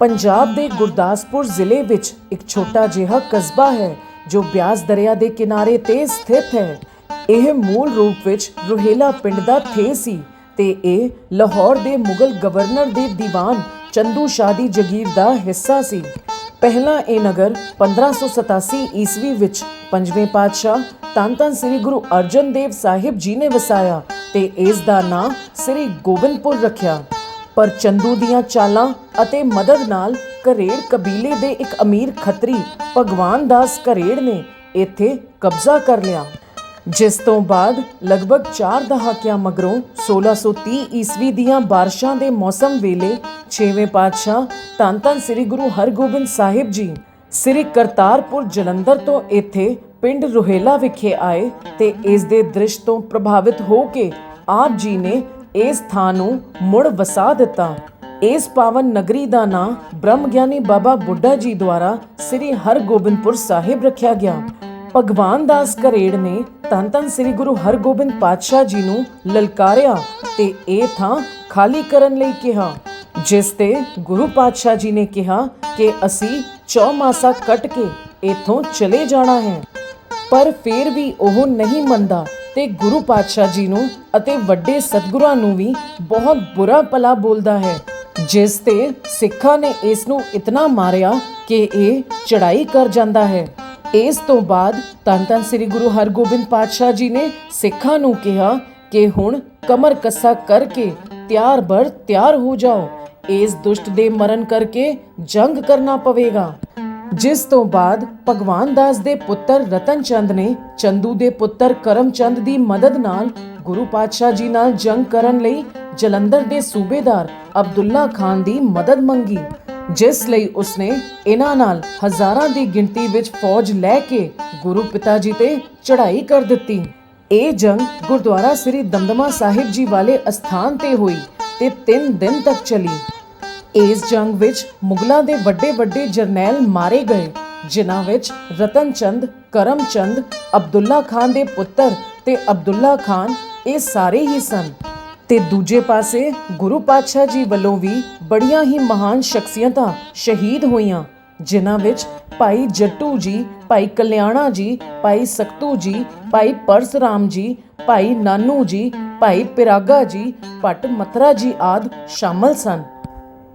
ਪੰਜਾਬ ਦੇ ਗੁਰਦਾਸਪੁਰ ਜ਼ਿਲ੍ਹੇ ਵਿੱਚ ਇੱਕ ਛੋਟਾ ਜਿਹਾ ਕਸਬਾ ਹੈ, ਜੋ ਬਿਆਸ ਦਰਿਆ ਦੇ ਕਿਨਾਰੇ ਤੇ ਸਥਿਤ ਹੈ। ਇਹ ਮੂਲ ਰੂਪ ਵਿੱਚ ਰੋਹੇਲਾ ਪਿੰਡ ਦਾ ਥੇ ਸੀ ਤੇ ਇਹ ਲਾਹੌਰ ਦੇ ਮੁਗਲ ਗਵਰਨਰ ਦੇ ਦੀਵਾਨ ਚੰਦੂ ਸ਼ਾਹ ਦੀ ਜਗੀਰ ਦਾ ਹਿੱਸਾ ਸੀ। ਪਹਿਲਾ ਇਹ ਨਗਰ 1587 ਈਸਵੀ ਵਿੱਚ ਪੰਜਵੇਂ ਪਾਤਸ਼ਾਹ ਤਨ ਧੰਨ ਸ੍ਰੀ ਗੁਰੂ ਅਰਜਨ ਦੇਵ ਸਾਹਿਬ ਜੀ ਨੇ ਵਸਾਇਆ ਤੇ ਇਸ ਦਾ ਨਾਂ ਸ੍ਰੀ ਗੋਬਿੰਦਪੁਰ ਰੱਖਿਆ। ਪਰ ਚੰਦੂ ਦੀਆਂ ਚਾਲਾਂ ਅਤੇ ਮਦਦ ਨਾਲ ਕਰੇੜ ਕਬੀਲੇ ਦੇ ਇੱਕ ਅਮੀਰ ਖੱਤਰੀ ਭਗਵਾਨ ਦਾਸ ਕਰੇੜ ਨੇ ਇੱਥੇ ਕਬਜ਼ਾ ਕਰ ਲਿਆ। ਜਿਸ ਤੋਂ ਬਾਅਦ ਲਗਭਗ 4 ਦਹਾਕਿਆਂ ਮਗਰੋਂ 1630 ਈਸਵੀ ਦੀਆਂ ਬਾਰਿਸ਼ਾਂ ਦੇ ਮੌਸਮ ਵੇਲੇ 6ਵੇਂ ਪਾਤਸ਼ਾਹ ਧੰਨ ਧੰਨ ਸ੍ਰੀ ਗੁਰੂ ਹਰਗੋਬਿੰਦ ਸਾਹਿਬ ਜੀ ਸ੍ਰੀ ਕਰਤਾਰਪੁਰ ਜਲੰਧਰ ਤੋਂ ਇੱਥੇ ਪਿੰਡ ਰੋਹੇਲਾ ਵਿਖੇ ਆਏ ਤੇ ਇਸ ਦੇ ਦ੍ਰਿਸ਼ ਤੋਂ ਪ੍ਰਭਾਵਿਤ ਹੋ ਕੇ ਆਪ ਜੀ ਨੇ ਇਸ ਥਾਂ ਨੂੰ ਮੁੜ ਵਸਾ ਦਿੱਤਾ। ਇਸ ਪਾਵਨ ਨਗਰੀ ਦਾ ਨਾਂ ਬ੍ਰਹਮ ਗਿਆਨੀ ਬਾਬਾ ਬੁੱਢਾ ਜੀ ਦੁਆਰਾ ਸ੍ਰੀ ਹਰਗੋਬਿੰਦਪੁਰ ਸਾਹਿਬ ਰੱਖਿਆ ਗਿਆ। ਭਗਵਾਨ ਦਾਸ ਕਰੇੜ ਨੇ ਧੰਨ ਧੰਨ ਸ੍ਰੀ ਗੁਰੂ ਹਰਗੋਬਿੰਦ ਪਾਤਸ਼ਾਹ ਜੀ ਨੂੰ ਲਲਕਾਰਿਆ ਤੇ ਇਹ ਥਾਂ ਖਾਲੀ ਕਰਨ ਲਈ ਕਿਹਾ, ਜਿਸ ਤੇ ਗੁਰੂ ਪਾਤਸ਼ਾਹ ਜੀ ਨੇ ਕਿਹਾ ਕਿ ਅਸੀਂ ਚੌਮਾਸਾ ਕੱਟ ਕੇ ਇੱਥੋਂ ਚਲੇ ਜਾਣਾ ਹੈ। ਪਰ ਫਿਰ ਵੀ ਉਹ ਨਹੀਂ ਮੰਨਦਾ ਤੇ ਗੁਰੂ ਪਾਤਸ਼ਾਹ ਜੀ ਨੂੰ ਅਤੇ ਵੱਡੇ ਸਤਿਗੁਰਾਂ ਨੂੰ ਵੀ ਬਹੁਤ ਬੁਰਾ ਭਲਾ ਬੋਲਦਾ ਹੈ, ਜਿਸ ਤੇ ਸਿੱਖਾਂ ਨੇ ਇਸ ਨੂੰ ਇਤਨਾ ਮਾਰਿਆ ਕਿ ਇਹ ਚੜਾਈ ਕਰ ਜਾਂਦਾ ਹੈ। ਇਸ ਤੋਂ ਬਾਅਦ ਧੰਨ ਧੰਨ ਸ੍ਰੀ ਗੁਰੂ ਹਰਗੋਬਿੰਦ ਪਾਤਸ਼ਾਹ ਜੀ ਨੇ ਸਿੱਖਾਂ ਨੂੰ ਕਿਹਾ ਕਿ ਹੁਣ ਕਮਰ ਕੱਸਾ ਕਰਕੇ ਤਿਆਰ ਬਰ ਤਿਆਰ ਹੋ ਜਾਓ। ਇਸ ਦੁਸ਼ਟ ਦੇ ਮਰਨ ਕਰਕੇ ਜੰਗ ਕਰਨਾ ਪਵੇਗਾ। ਜਿਸ ਤੋਂ ਬਾਅਦ ਭਗਵਾਨ ਦਾਸ ਦੇ ਪੁੱਤਰ ਰਤਨ ਚੰਦ ਨੇ ਚੰਦੂ ਦੇ ਪੁੱਤਰ ਕਰਮਚੰਦ ਦੀ ਮਦਦ ਨਾਲ ਗੁਰੂ ਪਾਤਸ਼ਾਹ ਜੀ ਨਾਲ ਜੰਗ ਕਰਨ ਲਈ ਜਲੰਧਰ ਦੇ ਸੂਬੇਦਾਰ ਅਬਦੁੱਲਾ ਖਾਨ ਦੀ ਮਦਦ ਮੰਗੀ, ਜਿਸ ਲਈ ਉਸਨੇ ਇਹਨਾਂ ਨਾਲ ਹਜ਼ਾਰਾਂ ਦੀ ਗਿਣਤੀ ਵਿੱਚ ਫੌਜ ਲੈ ਕੇ ਗੁਰੂ ਪਿਤਾ ਜੀ ਤੇ ਚੜ੍ਹਾਈ ਕਰ ਦਿੱਤੀ। ਇਹ ਜੰਗ ਗੁਰਦੁਆਰਾ ਸ੍ਰੀ ਦਮਦਮਾ ਸਾਹਿਬ ਜੀ ਵਾਲੇ ਅਸਥਾਨ ਤੇ ਹੋਈ ਤੇ 3 ਦਿਨ ਤੱਕ ਚਲੀ। ਇਸ ਜੰਗ ਵਿੱਚ ਮੁਗਲਾਂ ਦੇ ਵੱਡੇ ਵੱਡੇ ਜਰਨੈਲ ਮਾਰੇ ਗਏ, ਜਿਨ੍ਹਾਂ ਵਿੱਚ ਰਤਨ ਚੰਦ ਕਰਮ ਚੰਦ ਅਬਦੁੱਲਾ ਖਾਨ ਦੇ ਪੁੱਤਰ ਤੇ ਅਬਦੁੱਲਾ ਖਾਨ ਇਹ ਸਾਰੇ ਹੀ ਸਨ। ਤੇ ਦੂਜੇ ਪਾਸੇ ਗੁਰੂ ਪਾਤਸ਼ਾਹ ਜੀ ਵੱਲੋਂ ਵੀ ਬੜੀਆਂ ਹੀ ਮਹਾਨ ਸ਼ਖਸੀਅਤਾਂ ਸ਼ਹੀਦ ਹੋਈਆਂ, ਜਿਨ੍ਹਾਂ ਵਿੱਚ ਭਾਈ ਜੱਟੂ ਜੀ, ਭਾਈ ਕਲਿਆਣਾ ਜੀ, ਭਾਈ ਸਕਤੂ ਜੀ, ਭਾਈ ਪਰਸਰਾਮ ਜੀ, ਭਾਈ ਨਾਨੂ ਜੀ, ਭਾਈ ਪਿਰਾਗਾ ਜੀ, ਭੱਟ ਮਥਰਾ ਜੀ ਆਦ ਸ਼ਾਮਲ ਸਨ।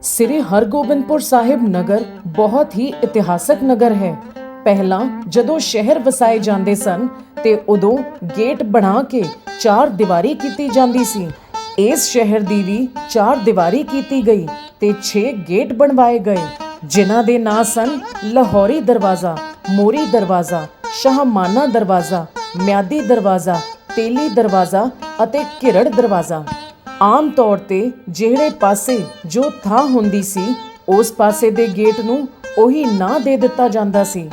ਸ੍ਰੀ ਹਰਗੋਬਿੰਦਪੁਰ ਸਾਹਿਬ ਨਗਰ ਬਹੁਤ ਹੀ ਇਤਿਹਾਸਕ ਨਗਰ ਹੈ ਪਹਿਲਾਂ ਜਦੋਂ ਸ਼ਹਿਰ ਵਸਾਏ ਜਾਂਦੇ ਸਨ ਤੇ ਉਦੋਂ ਗੇਟ ਬਣਾ ਕੇ ਚਾਰ ਦੀਵਾਰੀ ਕੀਤੀ ਜਾਂਦੀ ਸੀ ਇਸ ਸ਼ਹਿਰ ਦੀ ਵੀ ਚਾਰ ਦੀਵਾਰੀ ਕੀਤੀ ਗਈ ਤੇ 6 ਗੇਟ ਬਣਵਾਏ ਗਏ ਜਿਨ੍ਹਾਂ ਦੇ ਨਾਂ ਸਨ ਲਾਹੌਰੀ ਦਰਵਾਜ਼ਾ ਮੋਰੀ ਦਰਵਾਜ਼ਾ ਸ਼ਾਹਮਾਨਾ ਦਰਵਾਜ਼ਾ ਮਿਆਦੀ ਦਰਵਾਜ਼ਾ ਤੇਲੀ ਦਰਵਾਜ਼ਾ ਅਤੇ ਕਿਰੜ ਦਰਵਾਜ਼ਾ ਆਮ ਤੌਰ ਤੇ ਜਿਹੜੇ ਪਾਸੇ ਜੋ ਥਾਂ ਹੁੰਦੀ ਸੀ, ਉਸ ਪਾਸੇ ਦੇ ਗੇਟ ਨੂੰ ਉਹੀ ਨਾਂ ਦੇ ਦਿੱਤਾ ਜਾਂਦਾ ਸੀ।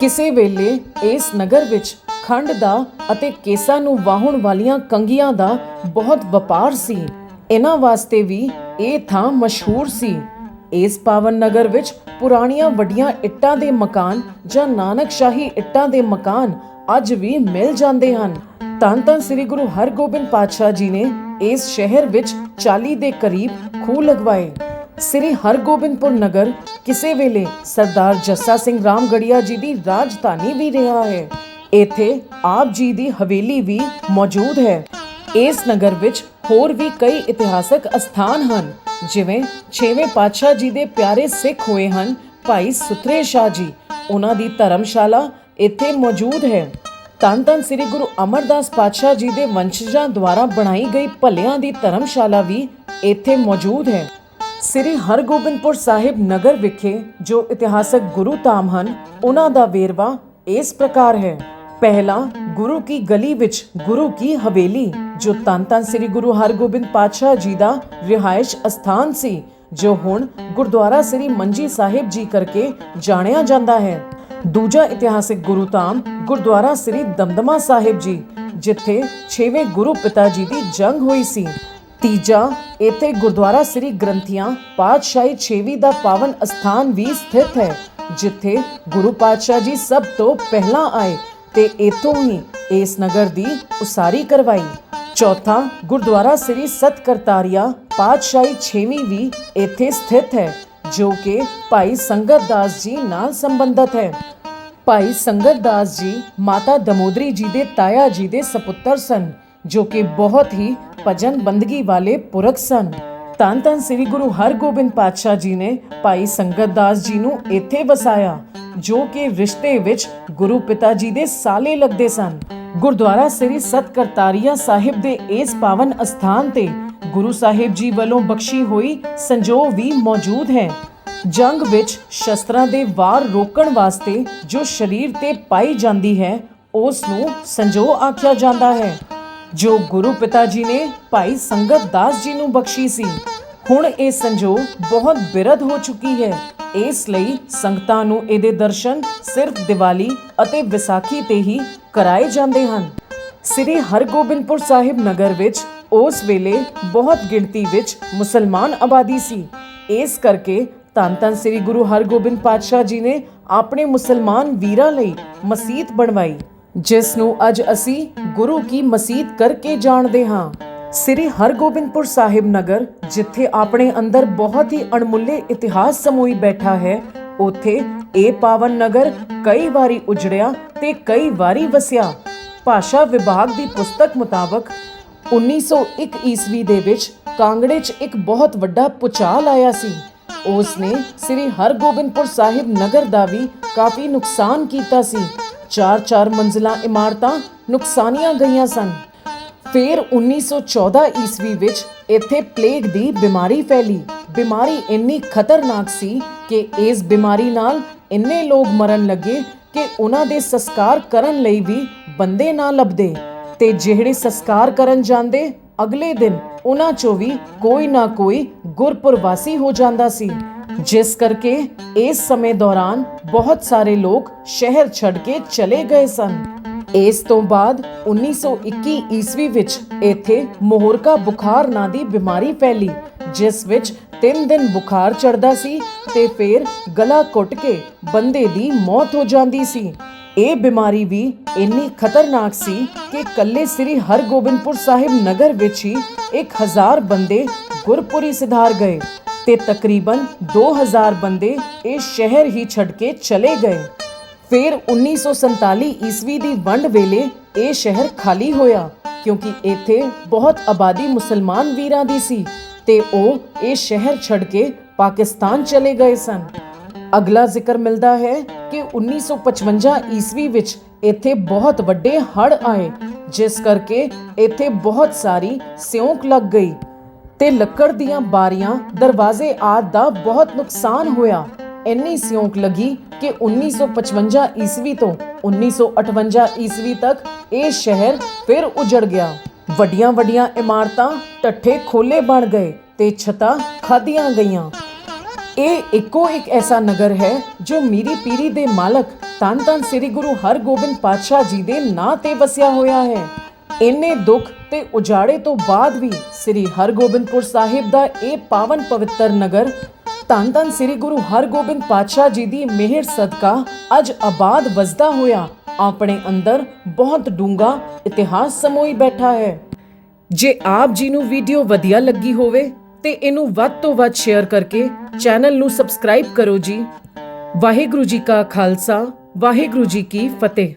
ਕਿਸੇ ਵੇਲੇ ਇਸ ਨਗਰ ਵਿੱਚ ਖੰਡ ਦਾ ਅਤੇ ਕੇਸਾਂ ਨੂੰ ਵਾਹਣ ਵਾਲੀਆਂ ਕੰਗੀਆਂ ਦਾ ਬਹੁਤ ਵਪਾਰ ਸੀ। ਇਹਨਾਂ ਵਾਸਤੇ ਵੀ ਇਹ ਥਾਂ ਮਸ਼ਹੂਰ ਸੀ। ਇਸ ਪਾਵਨ ਨਗਰ ਵਿੱਚ ਪੁਰਾਣੀਆਂ ਵੱਡੀਆਂ ਇੱਟਾਂ ਦੇ ਮਕਾਨ ਜਾਂ ਨਾਨਕਸ਼ਾਹੀ ਇੱਟਾਂ ਦੇ ਮਕਾਨ ਅੱਜ ਵੀ ਮਿਲ ਜਾਂਦੇ ਹਨ। ਧੰਨ ਧੰਨ ਸ੍ਰੀ ਗੁਰੂ ਹਰਗੋਬਿੰਦ ਪਾਤਸ਼ਾਹ ਜੀ ਨੇ ਇਸ ਸ਼ਹਿਰ ਵਿੱਚ 40 ਦੇ ਕਰੀਬ ਖੂਹ ਲਗਵਾਏ। ਸ੍ਰੀ ਹਰਗੋਬਿੰਦਪੁਰ ਨਗਰ ਕਿਸੇ ਵੇਲੇ ਸਰਦਾਰ ਜੱਸਾ ਸਿੰਘ ਰਾਮਗੜੀਆ ਜੀ ਦੀ ਰਾਜਧਾਨੀ ਵੀ ਰਿਹਾ ਹੈ। ਇੱਥੇ ਆਪ ਜੀ ਦੀ ਹਵੇਲੀ ਵੀ ਮੌਜੂਦ ਹੈ। ਇਸ ਨਗਰ ਵਿੱਚ ਹੋਰ ਵੀ ਕਈ ਇਤਿਹਾਸਕ ਅਸਥਾਨ ਹਨ। ਜਿਵੇਂ 6ਵੇਂ ਪਾਤਸ਼ਾਹ ਜੀ ਦੇ ਪਿਆਰੇ ਸਿੱਖ ਹੋਏ ਹਨ, ਭਾਈ ਸੁਥਰੇ ਸ਼ਾਹ ਜੀ। ਉਹਨਾਂ ਦੀ ਧਰਮਸ਼ਾਲਾ ਇੱਥੇ ਮੌਜੂਦ ਹੈ। ਧੰਨ ਧੰਨ ਸ੍ਰੀ ਗੁਰੂ ਅਮਰਦਾਸ ਪਾਤਸ਼ਾਹ ਜੀ ਦੇ ਵੰਸ਼ਜਾਂ ਦੁਆਰਾ ਬਣਾਈ ਗਈ ਭਲਿਆਂ ਦੀ ਧਰਮਸ਼ਾਲਾ ਵੀ ਇੱਥੇ ਮੌਜੂਦ ਹੈ। ਸ੍ਰੀ ਹਰਗੋਬਿੰਦਪੁਰ ਸਾਹਿਬ ਨਗਰ ਵਿਖੇ ਜੋ ਇਤਿਹਾਸਕ ਗੁਰੂ ਧਾਮ ਹਨ, ਉਹਨਾਂ ਦਾ ਵੇਰਵਾ ਇਸ ਪ੍ਰਕਾਰ ਹੈ। ਪਹਿਲਾ ਗੁਰੂ ਕੀ ਗਲੀ ਵਿੱਚ ਗੁਰੂ ਕੀ ਹਵੇਲੀ, ਜੋ ਧੰਨ ਧੰਨ ਸ੍ਰੀ ਗੁਰੂ ਹਰਗੋਬਿੰਦ ਪਾਤਸ਼ਾਹ ਜੀ ਦਾ ਰਿਹਾਇਸ਼ ਅਸਥਾਨ ਸੀ, ਜੋ ਹੁਣ ਗੁਰਦੁਆਰਾ ਸ੍ਰੀ ਮੰਜੀ ਸਾਹਿਬ ਜੀ ਕਰਕੇ ਜਾਣਿਆ ਜਾਂਦਾ ਹੈ। ਦੂਜਾ ਇਤਿਹਾਸਿਕ ਗੁਰੂ ਧਾਮ ਗੁਰਦੁਆਰਾ ਸ੍ਰੀ ਦਮਦਮਾ ਸਾਹਿਬ ਜੀ, ਜਿੱਥੇ 6ਵੇਂ ਗੁਰੂ ਪਿਤਾ ਜੀ ਦੀ ਜੰਗ ਹੋਈ ਸੀ। ਤੀਜਾ, ਇੱਥੇ ਗੁਰਦੁਆਰਾ ਸ੍ਰੀ ਗ੍ਰੰਥੀਆਂ ਪਾਤਸ਼ਾਹੀ 6ਵੀਂ ਦਾ ਪਾਵਨ ਅਸਥਾਨ ਵੀ ਸਥਿਤ ਹੈ, ਜਿੱਥੇ ਗੁਰੂ ਪਾਤਸ਼ਾਹ ਜੀ ਸਭ ਤੋਂ ਪਹਿਲਾਂ ਆਏ ਤੇ ਇਥੋਂ ਹੀ ਇਸ ਨਗਰ ਦੀ ਉਸਾਰੀ ਕਰਵਾਈ। ਚੌਥਾ ਗੁਰਦੁਆਰਾ ਸ੍ਰੀ ਸਤ ਪਾਤਸ਼ਾਹੀ 6ਵੀਂ ਵੀ ਇੱਥੇ ਸਥਿਤ ਹੈ, ਜੋ ਕਿ ਭਾਈ ਸੰਗਤ ਦਾਸ ਜੀ ਨਾਲ ਸੰਬੰਧਿਤ ਹੈ। ਭਾਈ ਸੰਗਤ ਦਾਸ ਜੀ ਮਾਤਾ ਦਮੋਦਰੀ ਜੀ ਦੇ ਤਾਇਆ ਜੀ ਦੇ ਸਪੁੱਤਰ ਸਨ, ਜੋ ਕਿ ਬਹੁਤ ਹੀ ਭਜਨ ਬੰਦਗੀ ਵਾਲੇ ਪੁਰਖ ਸਨ। ਧੰਨ ਧੰਨ ਸ੍ਰੀ ਗੁਰੂ ਹਰਗੋਬਿੰਦ ਪਾਤਸ਼ਾਹ ਜੀ ਨੇ ਭਾਈ ਸੰਗਤ ਦਾਸ ਜੀ ਨੂੰ ਇੱਥੇ ਵਸਾਇਆ, ਜੋ ਕਿ ਰਿਸ਼ਤੇ ਵਿੱਚ ਗੁਰੂ ਪਿਤਾ ਜੀ ਦੇ ਸਾਲੇ ਲੱਗਦੇ ਸਨ। ਗੁਰਦੁਆਰਾ ਸ੍ਰੀ ਸਤਕਰਤਾਰੀਆ ਸਾਹਿਬ ਦੇ ਇਸ ਪਾਵਨ ਅਸਥਾਨ ਤੇ ਗੁਰੂ ਸਾਹਿਬ ਜੀ ਵੱਲੋਂ ਬਖਸ਼ੀ ਹੋਈ ਸੰਜੋ ਵੀ ਮੌਜੂਦ ਹੈ। ਜੰਗ ਵਿੱਚ ਸ਼ਸਤਰਾਂ ਦੇ ਵਾਰ ਰੋਕਣ ਵਾਸਤੇ ਜੋ ਸਰੀਰ ਤੇ ਪਾਈ ਜਾਂਦੀ ਹੈ, ਉਸ ਨੂੰ ਸੰਜੋ ਆਖਿਆ ਜਾਂਦਾ ਹੈ। ਜੋ ਗੁਰੂ ਪਿਤਾ ਜੀ ਨੇ ਭਾਈ ਸੰਗਤ ਦਾਸ ਜੀ ਨੂੰ ਬਖਸ਼ੀ ਸੀ। ਹੁਣ ਇਹ ਸੰਜੋ ਬਹੁਤ ਬਿਰਧ ਹੋ ਚੁੱਕੀ ਹੈ। ਇਸ ਲਈ ਸੰਗਤਾਂ ਨੂੰ ਇਹਦੇ ਦਰਸ਼ਨ ਸਿਰਫ ਦੀਵਾਲੀ ਅਤੇ ਵਿਸਾਖੀ ਤੇ ਹੀ ਕਰਾਏ ਜਾਂਦੇ ਹਨ। ਸ੍ਰੀ ਹਰਗੋਬਿੰਦਪੁਰ ਸਾਹਿਬ ਨਗਰ ਵਿੱਚ ਉਸ ਵੇਲੇ ਬਹੁਤ ਗਿਣਤੀ ਵਿੱਚ ਮੁਸਲਮਾਨ ਆਬਾਦੀ ਸੀ। ਇਸ ਕਰਕੇ ਧੰਨ ਧੰਨ ਸ੍ਰੀ ਗੁਰੂ ਹਰਗੋਬਿੰਦ ਪਾਤਸ਼ਾਹ ਜੀ ਨੇ ਆਪਣੇ ਮੁਸਲਮਾਨ ਵੀਰਾਂ ਲਈ ਮਸਜਿਦ ਬਣਵਾਈ। ਜਿਸ ਨੂੰ ਅੱਜ ਅਸੀਂ ਗੁਰੂ ਕੀ ਮਸਜਿਦ ਕਰਕੇ ਜਾਣਦੇ ਹਾਂ। ਸ੍ਰੀ ਹਰਗੋਬਿੰਦਪੁਰ ਸਾਹਿਬ ਨਗਰ, ਜਿੱਥੇ ਆਪਣੇ ਅੰਦਰ ਬਹੁਤ ਹੀ ਅਣਮੁੱਲੇ ਇਤਿਹਾਸ ਸਮੋਈ ਬੈਠਾ ਹੈ, ਉਥੇ ਇਹ ਪਾਵਨ ਨਗਰ ਕਈ ਵਾਰੀ ਉਜੜਿਆ ਤੇ ਕਈ ਵਾਰੀ ਵਸਿਆ। ਭਾਸ਼ਾ ਵਿਭਾਗ ਦੀ ਪੁਸਤਕ ਮੁਤਾਬਕ 1901 ਈਸਵੀ ਦੇ ਵਿੱਚ ਕਾਂਗੜੇ 'ਚ ਇੱਕ ਬਹੁਤ ਵੱਡਾ ਪੁਚਾਲ ਆਇਆ ਸੀ। ਉਸ ਨੇ ਸ੍ਰੀ ਹਰਗੋਬਿੰਦਪੁਰ ਸਾਹਿਬ ਨਗਰ ਦਾ ਵੀ ਕਾਫੀ ਨੁਕਸਾਨ ਕੀਤਾ ਸੀ। ਚਾਰ ਚਾਰ ਮੰਜ਼ਿਲਾਂ ਇਮਾਰਤਾਂ ਨੁਕਸਾਨੀਆਂ ਗਈਆਂ ਸਨ। ਫਿਰ 1914 ਈਸਵੀ ਵਿੱਚ ਇੱਥੇ ਪਲੇਗ ਦੀ ਬਿਮਾਰੀ ਫੈਲੀ। ਬਿਮਾਰੀ ਇੰਨੀ ਖਤਰਨਾਕ ਸੀ ਕਿ ਇਸ ਬਿਮਾਰੀ ਨਾਲ ਇੰਨੇ ਲੋਕ ਮਰਨ ਲੱਗੇ ਕਿ ਉਹਨਾਂ ਦੇ ਸੰਸਕਾਰ ਕਰਨ ਲਈ ਵੀ ਬੰਦੇ ਨਾ ਲੱਭਦੇ। ਤੇ ਜਿਹੜੇ ਸੰਸਕਾਰ ਕਰਨ ਜਾਂਦੇ, ਅਗਲੇ ਦਿਨ ਉਹਨਾਂ ਚੋਂ ਵੀ ਕੋਈ ਨਾ ਕੋਈ ਗੁਰਪੁਰਵਾਸੀ ਹੋ ਜਾਂਦਾ ਸੀ। ਜਿਸ ਕਰਕੇ ਇਸ ਸਮੇਂ ਦੌਰਾਨ ਬਹੁਤ ਸਾਰੇ ਲੋਕ ਸ਼ਹਿਰ ਛੱਡ ਕੇ ਚਲੇ ਗਏ ਸਨ। ਇਸ ਤੋਂ ਬਾਅਦ 1921 ਈਸਵੀ ਵਿੱਚ ਇੱਥੇ ਮੋਹਰਕਾ ਬੁਖਾਰ ਨਾਂ ਦੀ ਬਿਮਾਰੀ ਫੈਲੀ, ਜਿਸ ਵਿੱਚ 3 ਦਿਨ ਬੁਖਾਰ ਚੜਦਾ ਸੀ ਤੇ ਫਿਰ ਗਲਾ ਘੁੱਟ ਕੇ ਬੰਦੇ ਦੀ ਮੌਤ ਹੋ ਜਾਂਦੀ ਸੀ। ਇਹ ਬਿਮਾਰੀ ਵੀ ਇੰਨੀ ਖਤਰਨਾਕ ਸੀ ਕਿ ਕੱਲੇ ਸ੍ਰੀ ਹਰਗੋਬਿੰਦਪੁਰ ਸਾਹਿਬ ਨਗਰ ਵਿੱਚ ਹੀ 1000 ਬੰਦੇ ਗੁਰਪੁਰੀ ਸਿਧਾਰ ਗਏ। ਤੇ ਤਕਰੀਬਨ 2000 ਬੰਦੇ ਇਹ ਸ਼ਹਿਰ ਹੀ ਛੱਡ ਕੇ ਚਲੇ ਗਏ। ਫਿਰ 1947 ਈਸਵੀ ਦੀ ਵੰਡ ਵੇਲੇ ਇਹ ਸ਼ਹਿਰ ਖਾਲੀ ਹੋਇਆ, ਕਿਉਂਕਿ ਇੱਥੇ ਬਹੁਤ ਆਬਾਦੀ ਮੁਸਲਮਾਨ ਵੀਰਾਂ ਦੀ ਸੀ ਤੇ ਉਹ ਇਹ ਸ਼ਹਿਰ ਛੱਡ ਕੇ ਪਾਕਿਸਤਾਨ ਚਲੇ ਗਏ ਸਨ। ਅਗਲਾ ਜ਼ਿਕਰ ਮਿਲਦਾ ਹੈ ਕਿ 1955 ਈਸਵੀ ਵਿੱਚ ਇੱਥੇ ਬਹੁਤ ਵੱਡੇ ਹੜ ਆਏ, ਜਿਸ ਕਰਕੇ ਇੱਥੇ ਬਹੁਤ ਸਾਰੀ ਸਿਉਂਕ ਲੱਗ ਗਈ। ਤੇ ਲੱਕੜ ਦੀਆਂ ਬਾਰੀਆਂ ਦਰਵਾਜ਼ੇ ਆਦਿ ਦਾ ਬਹੁਤ ਨੁਕਸਾਨ ਹੋਇਆ। ਇੰਨੀ ਸਿਉਂਕ ਲੱਗੀ ਕਿ 1955 ਈਸਵੀ ਤੋਂ 1958 ਈਸਵੀ ਤੱਕ ਇਹ ਸ਼ਹਿਰ ਫਿਰ ਉਜੜ ਗਿਆ। ਵੱਡੀਆਂ ਵੱਡੀਆਂ ਇਮਾਰਤਾਂ ਟੱਠੇ ਖੋਲੇ ਬਣ ਗਏ ਤੇ ਛਤਾਂ ਖਾਦੀਆਂ ਗਈਆਂ। ਇਹ ਇੱਕੋ ਇੱਕ ਐਸਾ ਨਗਰ ਹੈ ਜੋ ਮੀਰੀ ਪੀਰੀ ਦੇ ਮਾਲਕ ਤਨ ਧੰਨ ਸ੍ਰੀ ਗੁਰੂ ਹਰਗੋਬਿੰਦ ਪਾਤਸ਼ਾਹ ਜੀ ਦੇ ਨਾਂ ਤੇ ਵਸਿਆ ਹੋਇਆ ਹੈ। ਇੰਨੇ ਦੁੱਖ ਤੇ ਉਜਾੜੇ ਤੋਂ ਬਾਅਦ ਵੀ ਸ੍ਰੀ ਹਰਗੋਬਿੰਦਪੁਰ ਸਾਹਿਬ ਦਾ ਇਹ ਪਾਵਨ ਪਵਿੱਤਰ ਨਗਰ, ਧੰਨ ਧੰਨ ਸ੍ਰੀ ਗੁਰੂ ਹਰਗੋਬਿੰਦ ਪਾਤਸ਼ਾਹ ਜੀ ਦੀ ਮਿਹਰ ਸਦਕਾ ਅੱਜ ਆਬਾਦ ਵਸਦਾ ਹੋਇਆ ਆਪਣੇ ਅੰਦਰ ਬਹੁਤ ਡੂੰਗਾ ਇਤਿਹਾਸ ਸਮੋਈ ਬੈਠਾ ਹੈ। ਜੇ ਆਪ ਜੀ ਨੂੰ ਵੀਡੀਓ ਵਧੀਆ ਲੱਗੀ ਹੋਵੇ ਤੇ ਇਹਨੂੰ ਵੱਧ ਤੋਂ ਵੱਧ ਸ਼ੇਅਰ ਕਰਕੇ ਚੈਨਲ ਨੂੰ ਸਬਸਕ੍ਰਾਈਬ ਕਰੋ ਜੀ। ਵਾਹਿਗੁਰੂ ਜੀ ਕਾ ਖਾਲਸਾ, ਵਾਹਿਗੁਰੂ ਜੀ ਕੀ ਫਤਿਹ।